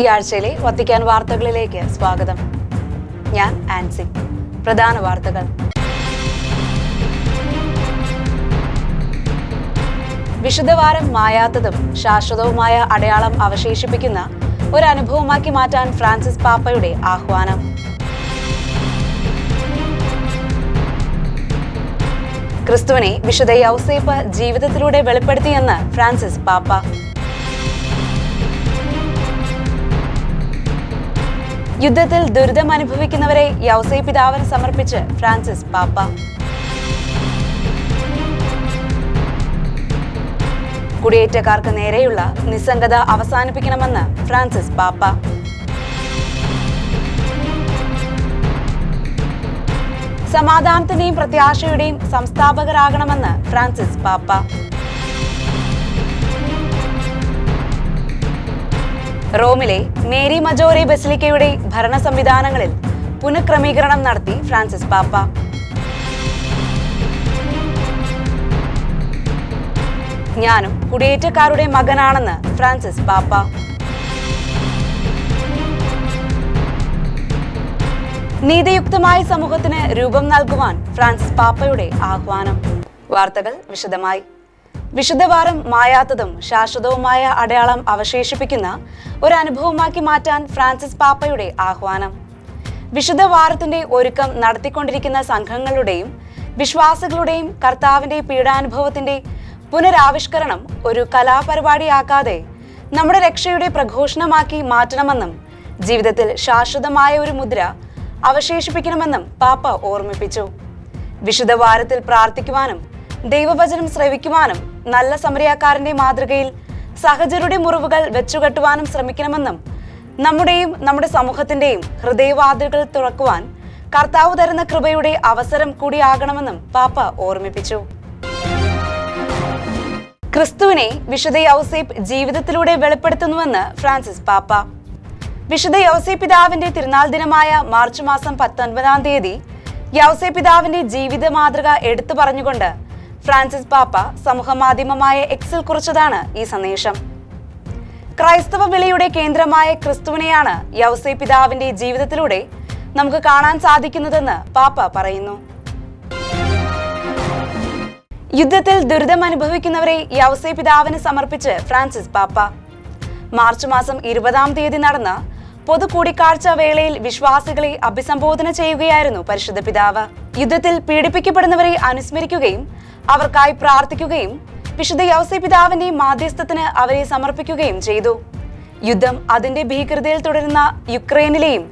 ഈ ആഴ്ചയിലെ വത്തിക്കാൻ വാർത്തകളിലേക്ക് സ്വാഗതം. ഞാൻ ആൻസി. പ്രധാന വാർത്തകൾ. വിശുദ്ധവാരം മായാത്തതും ശാശ്വതവുമായ അടയാളം അവശേഷിപ്പിക്കുന്ന ഒരു അനുഭവമാക്കി മാറ്റാൻ ഫ്രാൻസിസ് പാപ്പയുടെ ആഹ്വാനം. ക്രിസ്തുവിനെ വിശുദ്ധ യൗസേപ്പ് ജീവിതത്തിലൂടെ വെളിപ്പെടുത്തിയെന്ന് ഫ്രാൻസിസ് പാപ്പ. യുദ്ധത്തിൽ ദുരിതം അനുഭവിക്കുന്നവരെ യൗസൈ പിതാവിന് സമർപ്പിച്ച് ഫ്രാൻസിസ് പാപ്പ. കുടിയേറ്റക്കാർക്ക് നേരെയുള്ള നിസ്സംഗത അവസാനിപ്പിക്കണമെന്ന് ഫ്രാൻസിസ് പാപ്പ. സമാധാനത്തിന്റെയും പ്രത്യാശയുടെയും സംസ്ഥാപകരാകണമെന്ന് ഫ്രാൻസിസ് പാപ്പ. റോമിലെ മേരി മജോറി ബസിലിക്കയുടെ ഭരണ സംവിധാനങ്ങളിൽ പുനഃക്രമീകരണം നടത്തി ഫ്രാൻസിസ് പാപ്പ. ഞാനും കുടിയേറ്റക്കാരുടെ മകനാണെന്ന് ഫ്രാൻസിസ് പാപ്പ. നീതിയുക്തമായ സമൂഹത്തിന് രൂപം നൽകുവാൻ ഫ്രാൻസിസ് പാപ്പയുടെ ആഹ്വാനം. വാർത്തകൾ വിശദമായി. വിശുദ്ധവാരം മായാത്തതും ശാശ്വതവുമായ അടയാളം അവശേഷിപ്പിക്കുന്ന ഒരു അനുഭവമാക്കി മാറ്റാൻ ഫ്രാൻസിസ് പാപ്പയുടെ ആഹ്വാനം. വിശുദ്ധ വാരത്തിന്റെ ഒരുക്കം നടത്തിക്കൊണ്ടിരിക്കുന്ന സംഘങ്ങളുടെയും വിശ്വാസികളുടെയും കർത്താവിന്റെ പീഡാനുഭവത്തിന്റെ പുനരാവിഷ്കരണം ഒരു കലാപരിപാടിയാക്കാതെ നമ്മുടെ രക്ഷയുടെ പ്രഘോഷണമാക്കി മാറ്റണമെന്നും ജീവിതത്തിൽ ശാശ്വതമായ ഒരു മുദ്ര അവശേഷിപ്പിക്കണമെന്നും പാപ്പ ഓർമ്മിപ്പിച്ചു. വിശുദ്ധ വാരത്തിൽ പ്രാർത്ഥിക്കുവാനും ദൈവവചനം ശ്രവിക്കുവാനും നല്ല സമരയാക്കാരന്റെ മാതൃകയിൽ സഹജരുടെ മുറിവുകൾ വെച്ചുകെട്ടുവാനും ശ്രമിക്കണമെന്നും നമ്മുടെയും നമ്മുടെ സമൂഹത്തിന്റെയും ഹൃദയവാതിലുകൾ തുറക്കുവാൻ കർത്താവ് തരുന്ന കൃപയുടെ അവസരം കൂടിയാകണമെന്നും പാപ്പ ഓർമ്മിപ്പിച്ചു. ക്രിസ്തുവിനെ വിശുദ്ധ യൗസേപ്പ് ജീവിതത്തിലൂടെ വെളിപ്പെടുത്തുന്നുവെന്ന് ഫ്രാൻസിസ് പാപ്പ. വിശുദ്ധ യൗസേ പിതാവിന്റെ തിരുനാൾ ദിനമായ മാർച്ച് മാസം പത്തൊൻപതാം തീയതി യൗസേ പിതാവിന്റെ ജീവിത മാതൃക എടുത്തു പറഞ്ഞുകൊണ്ട് ഫ്രാൻസിസ് പാപ്പ സമൂഹമാധ്യമമായ എക്സിൽ കുറിച്ചതാണ് ഈ സന്ദേശം. ക്രൈസ്തവ വിളിയുടെ കേന്ദ്രമായ ക്രിസ്തുവിനെയാണ് യൗസേ പിതാവിന്റെ ജീവിതത്തിലൂടെ നമുക്ക് കാണാൻ സാധിക്കുന്നതെന്ന് പാപ്പ പറയുന്നു. യുദ്ധത്തിൽ ദുരിതം അനുഭവിക്കുന്നവരെ യൗസേ പിതാവിന് സമർപ്പിച്ച് ഫ്രാൻസിസ് പാപ്പ മാർച്ച് മാസം ഇരുപതാം തീയതി നടന്ന പൊതു കൂടിക്കാഴ്ച വേളയിൽ വിശ്വാസികളെ അഭിസംബോധന ചെയ്യുകയായിരുന്നു പരിശുദ്ധ പിതാവ്. യുദ്ധത്തിൽ പീഡിപ്പിക്കപ്പെടുന്നവരെ അനുസ്മരിക്കുകയും അവർക്കായി പ്രാർത്ഥിക്കുകയും വിശുദ്ധ യൗസേ പിതാവിന്റെ മാധ്യസ്ഥത്തിന് അവരെ സമർപ്പിക്കുകയും ചെയ്തു. യുദ്ധം അതിന്റെ ഭീകരതയിൽ തുടരുന്ന യുക്രൈനിലെയും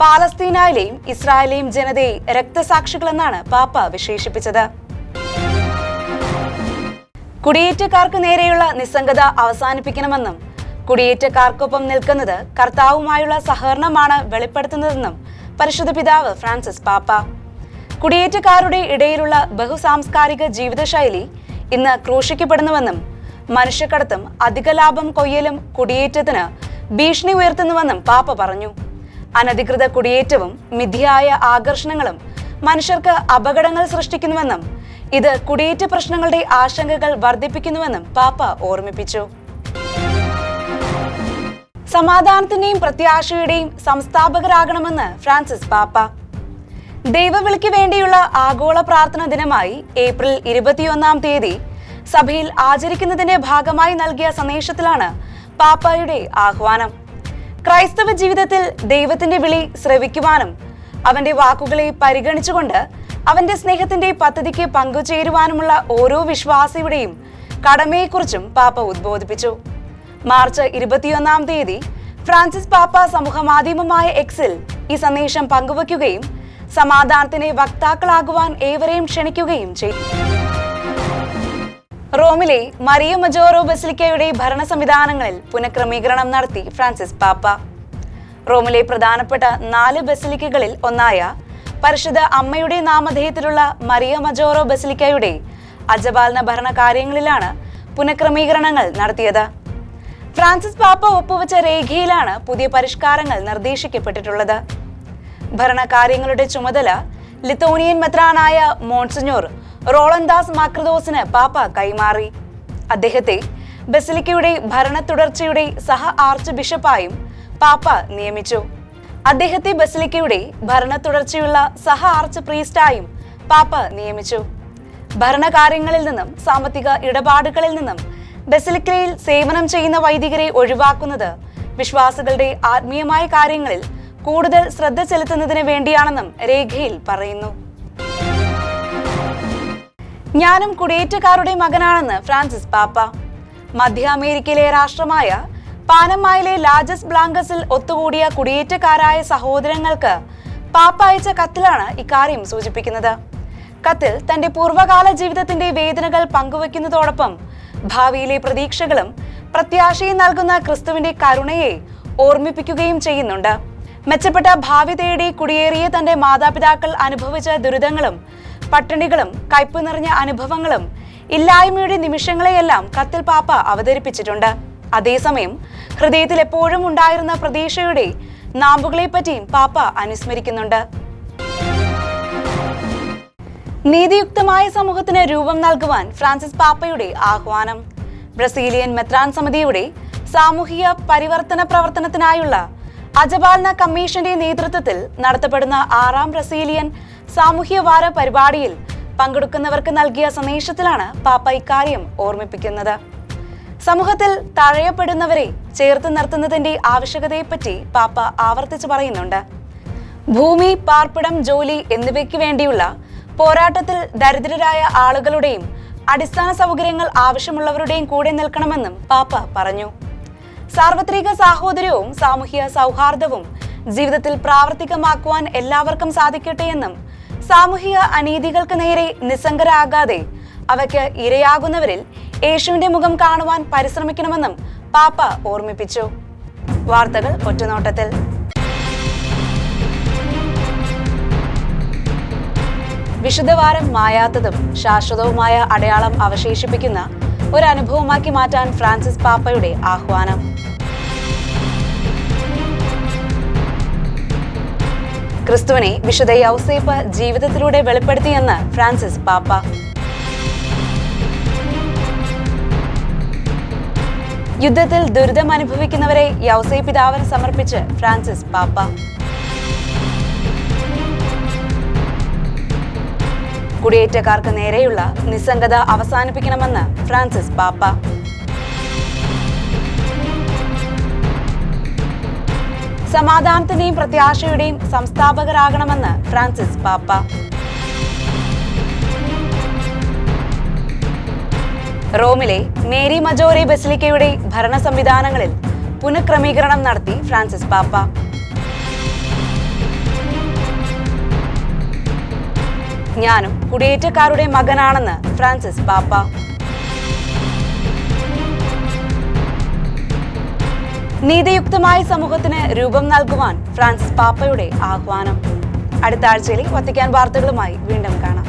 പാലസ്തീനയിലെയും ഇസ്രായേലിലെയും ജനതയെ രക്തസാക്ഷികളെന്നാണ് പാപ്പ വിശേഷിപ്പിച്ചത്. കുടിയേറ്റക്കാർക്ക് നേരെയുള്ള നിസ്സംഗത അവസാനിപ്പിക്കണമെന്നും കുടിയേറ്റക്കാർക്കൊപ്പം നിൽക്കുന്നത് കർത്താവുമായുള്ള സഹകരണമാണ് വെളിപ്പെടുത്തുന്നതെന്നും പരിശുദ്ധ പിതാവ് ഫ്രാൻസിസ് പാപ്പ കുടിയേറ്റക്കാരുടെ ഇടയിലുള്ള ബഹുസാംസ്കാരിക ജീവിതശൈലി ഇന്ന് ക്രൂശിക്കപ്പെടുന്നുവെന്നും മനുഷ്യക്കടത്തും അധിക ലാഭം കൊയ്യലും കുടിയേറ്റത്തിന് ഭീഷണി ഉയർത്തുന്നുവെന്നും പാപ്പ പറഞ്ഞു. അനധികൃത കുടിയേറ്റവും മിഥ്യയായ ആകർഷണങ്ങളും മനുഷ്യർക്ക് അപകടങ്ങൾ സൃഷ്ടിക്കുന്നുവെന്നും ഇത് കുടിയേറ്റ പ്രശ്നങ്ങളുടെ ആശങ്കകൾ വർദ്ധിപ്പിക്കുന്നുവെന്നും പാപ്പ ഓർമ്മിപ്പിച്ചു. സമാധാനത്തിന്റെയും പ്രത്യാശയുടെയും സംസ്ഥാപകരാകണമെന്ന് ഫ്രാൻസിസ് പാപ്പ. ദൈവവിളിക്ക് വേണ്ടിയുള്ള ആഗോള പ്രാർത്ഥന ദിനമായി ഏപ്രിൽ ഇരുപത്തിയൊന്നാം തീയതി സഭയിൽ ആചരിക്കുന്നതിന്റെ ഭാഗമായി നൽകിയ സന്ദേശത്തിലാണ് പാപ്പായുടെ ആഹ്വാനം. ക്രൈസ്തവ ജീവിതത്തിൽ ദൈവത്തിന്റെ വിളി ശ്രവിക്കുവാനും അവന്റെ വാക്കുകളെ പരിഗണിച്ചുകൊണ്ട് അവന്റെ സ്നേഹത്തിന്റെ പദ്ധതിക്ക് പങ്കുചേരുവാനുമുള്ള ഓരോ വിശ്വാസിയുടെയും കടമയെക്കുറിച്ചും പാപ്പ ഉദ്ബോധിപ്പിച്ചു. മാർച്ച് ഇരുപത്തിയൊന്നാം തീയതി ഫ്രാൻസിസ് പാപ്പ സമൂഹമാധ്യമമായ എക്സിൽ ഈ സന്ദേശം പങ്കുവയ്ക്കുകയും സമാധാനത്തിന് വക്താക്കളാകുവാൻ ഏവരെയും ക്ഷണിക്കുകയും ചെയ്തു. റോമിലെ മറിയ മജോറോ ബസിലിക്കയുടെ ഭരണ സംവിധാനങ്ങളിൽ പുനഃക്രമീകരണം നടത്തി ഫ്രാൻസിസ് പാപ്പ. റോമിലെ പ്രധാനപ്പെട്ട നാല് ബസിലിക്കകളിൽ ഒന്നായ പരിശുദ്ധ അമ്മയുടെ നാമധേയത്തിലുള്ള മറിയ മജോറോ ബസിലിക്കയുടെ അജപാലന ഭരണകാര്യങ്ങളിലാണ് പുനഃക്രമീകരണങ്ങൾ നടത്തിയത്. ഫ്രാൻസിസ് പാപ്പ ഒപ്പുവച്ച രേഖയിലാണ് പുതിയ പരിഷ്കാരങ്ങൾ നിർദ്ദേശിക്കപ്പെട്ടിട്ടുള്ളത്. ഭരണകാര്യങ്ങളുടെ ചുമതല ലിത്തോണിയൻ മെത്രാനായ മോൺസിഞ്ഞോർ റോളൻദാസ് മാക്രദോസിന് പാപ്പ കൈമാറി. അദ്ദേഹത്തെ ബസിലിക്കയുടെ ഭരണ തുടർച്ചയുടെ സഹ ആർച്ച് ബിഷപ്പായും പാപ്പ നിയമിച്ചു. അദ്ദേഹത്തെ ബസിലിക്കയുടെ ഭരണ തുടർച്ചയുള്ള സഹ ആർച്ച് പ്രീസ്റ്റായും പാപ്പ നിയമിച്ചു. ഭരണകാര്യങ്ങളിൽ നിന്നും സാമ്പത്തിക ഇടപാടുകളിൽ നിന്നും ബസിലിക്കയിൽ സേവനം ചെയ്യുന്ന വൈദികരെ ഒഴിവാക്കുന്നത് വിശ്വാസികളുടെ ആത്മീയമായ കാര്യങ്ങളിൽ കൂടുതൽ ശ്രദ്ധ ചെലുത്തുന്നതിന് വേണ്ടിയാണെന്നും രേഖയിൽ പറയുന്നു. ഞാനും കുടിയേറ്റക്കാരുടെ മകനാണെന്ന് ഫ്രാൻസിസ് പാപ്പ. മധ്യ അമേരിക്കയിലെ രാഷ്ട്രമായ പാനമായിലെ ലാജസ് ബ്ലാങ്കസിൽ ഒത്തുകൂടിയ കുടിയേറ്റക്കാരായ സഹോദരങ്ങൾക്ക് പാപ്പ അയച്ച കത്തിലാണ് ഇക്കാര്യം സൂചിപ്പിക്കുന്നത്. കത്തിൽ തന്റെ പൂർവകാല ജീവിതത്തിന്റെ വേദനകൾ പങ്കുവെക്കുന്നതോടൊപ്പം ഭാവിയിലെ പ്രതീക്ഷകളും പ്രത്യാശയും നൽകുന്ന ക്രിസ്തുവിന്റെ കരുണയെ ഓർമ്മിപ്പിക്കുകയും ചെയ്യുന്നുണ്ട്. മെച്ചപ്പെട്ട ഭാവി തേടി കുടിയേറിയ തന്റെ മാതാപിതാക്കൾ അനുഭവിച്ച ദുരിതങ്ങളും പട്ടിണികളും കയ്പ് നിറഞ്ഞ അനുഭവങ്ങളും ഇല്ലായ്മയുടെ നിമിഷങ്ങളെയെല്ലാം കത്തിൽ പാപ്പ അവതരിപ്പിച്ചിട്ടുണ്ട്. അതേസമയം ഹൃദയത്തിൽ എപ്പോഴും ഉണ്ടായിരുന്ന പ്രതീക്ഷയുടെ നാമ്പുകളെ പറ്റിയും പാപ്പ അനുസ്മരിക്കുന്നുണ്ട്. നീതിയുക്തമായ സമൂഹത്തിന് രൂപം നൽകുവാൻ ഫ്രാൻസിസ് പാപ്പയുടെ ആഹ്വാനം. ബ്രസീലിയൻ മെത്രാൻ സമിതിയുടെ സാമൂഹിക പരിവർത്തന പ്രവർത്തനത്തിനായുള്ള അജപാലന കമ്മീഷന്റെ നേതൃത്വത്തിൽ നടത്തപ്പെടുന്ന ആറാം ബ്രസീലിയൻ സാമൂഹ്യവാര പരിപാടിയിൽ പങ്കെടുക്കുന്നവർക്ക് നൽകിയ സന്ദേശത്തിലാണ് പാപ്പ ഇക്കാര്യം ഓർമ്മിപ്പിക്കുന്നത്. സമൂഹത്തിൽ തഴയപ്പെടുന്നവരെ ചേർത്ത് നിർത്തുന്നതിന്റെ ആവശ്യകതയെപ്പറ്റി പാപ്പ ആവർത്തിച്ചു പറയുന്നുണ്ട്. ഭൂമി പാർപ്പിടം ജോലി എന്നിവയ്ക്ക് വേണ്ടിയുള്ള പോരാട്ടത്തിൽ ദരിദ്രരായ ആളുകളുടെയും അടിസ്ഥാന സൗകര്യങ്ങൾ ആവശ്യമുള്ളവരുടെയും കൂടെ നിൽക്കണമെന്നും പാപ്പ പറഞ്ഞു. സാർവത്രിക സാഹോദര്യവും സാമൂഹ്യ സൗഹാർദ്ദവും ജീവിതത്തിൽ പ്രാവർത്തികമാക്കുവാൻ എല്ലാവർക്കും സാധിക്കട്ടെ എന്നും സാമൂഹിക അനീതികൾക്ക് നേരെ നിസ്സംഗരാകാതെ അവയ്ക്ക് ഇരയാകുന്നവരിൽ യേശുവിന്റെ മുഖം കാണുവാൻ പരിശ്രമിക്കണമെന്നും പാപ്പ ഓർമ്മിപ്പിച്ചു. വാർത്തകൾ ഒറ്റനോട്ടത്തിൽ. വിശുദ്ധവാരം മായാത്തതും ശാശ്വതവുമായ അടയാളം അവശേഷിപ്പിക്കുന്ന ഒരു അനുഭവമാക്കി മാറ്റാൻ ഫ്രാൻസിസ് പാപ്പയുടെ ആഹ്വാനം. ക്രിസ്തുവിനെ വിശുദ്ധ യൗസേപ്പ് ജീവിതത്തിലൂടെ വെളിപ്പെടുത്തിയെന്ന് ഫ്രാൻസിസ് പാപ്പ. യുദ്ധത്തിൽ ദുരിതം അനുഭവിക്കുന്നവരെ യൗസേ സമർപ്പിച്ച് ഫ്രാൻസിസ് പാപ്പ. കുടിയേറ്റക്കാർക്ക് നേരെയുള്ള നിസ്സംഗത അവസാനിപ്പിക്കണമെന്ന് ഫ്രാൻസിസ് പാപ്പ. സമാധാനത്തിന്റെയും പ്രത്യാശയുടെയും സംസ്ഥാപകരാകണമെന്ന് ഫ്രാൻസിസ് പാപ്പ. റോമിലെ മേരി മജോറി ബസിലിക്കയുടെ ഭരണ സംവിധാനങ്ങളിൽ പുനഃക്രമീകരണം നടത്തി ഫ്രാൻസിസ് പാപ്പ. ഞാനും കുടിയേറ്റക്കാരുടെ മകനാണെന്ന് ഫ്രാൻസിസ് പാപ്പ. നീതിയുക്തമായ സമൂഹത്തിന് രൂപം നൽകുവാൻ ഫ്രാൻസിസ് പാപ്പയുടെ ആഹ്വാനം. അടുത്ത ആഴ്ചയിൽ വത്തിക്കാൻ വാർത്തകളുമായി വീണ്ടും കാണാം.